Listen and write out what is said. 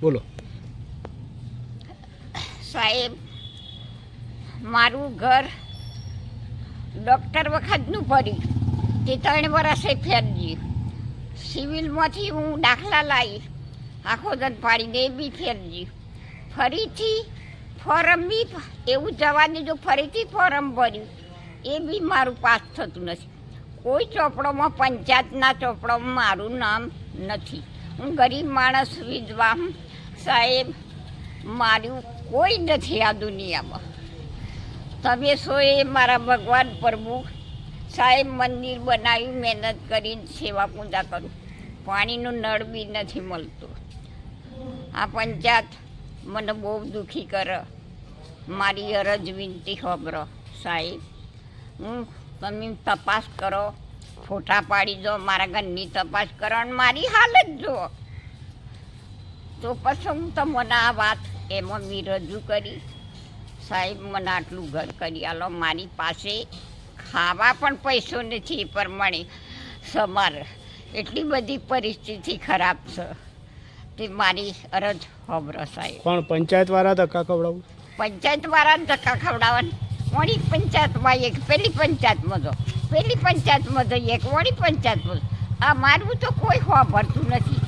બોલો. સાહેબ, મારું ઘર ડૉક્ટર વખતનું ભર્યું. તે ત્રણ વર્ષે ફેરવ્યું સિવિલમાંથી હું દાખલા લાવી આખો દન પાડીને એ બી ફેરવ્યું ફરીથી ફોરમ બી એવું જવાની જો ફરીથી ફોરમ ભર્યું, એ બી મારું પાસ થતું નથી. કોઈ ચોપડોમાં, પંચાયતના ચોપડામાં મારું નામ નથી. હું ગરીબ માણસ વિધવા સાહેબ મારું કોઈ નથી આ દુનિયામાં. તમે સોએ મારા ભગવાન પ્રભુ, સાહેબ, મંદિર બનાવ્યું, મહેનત કરીને સેવા પૂજા કરું. પાણીનું નળ બી નથી મળતું. આ પંચાયત મને બહુ દુઃખી કરે. મારી અરજ વિનંતી ખબરો, સાહેબ. હું તમે તપાસ કરો, ફોટા પાડી દો, મારા ઘરની તપાસ કરો અને મારી હાલત જુઓ. તો પછી હું તમને આ વાત એમાં મેં રજૂ કરી. સાહેબ મને આટલું ઘર કરી આલો. મારી પાસે ખાવા પણ પૈસો નથી એ પ્રમાણે સમાર. એટલી બધી પરિસ્થિતિ ખરાબ છે. તે મારી અરજ હોબરો સાહેબ. પણ પંચાયત વાળા ધક્કા ખવડાવું? પંચાયત વાળા ધક્કા ખવડાવવાનું? વળી પંચાયતમાં એક પેલી પંચાયતમાં જો. પેલી પંચાયતમાં જઈએ એક વળી પંચાયતમાં. આ મારું તો કોઈ વાપરતું નથી.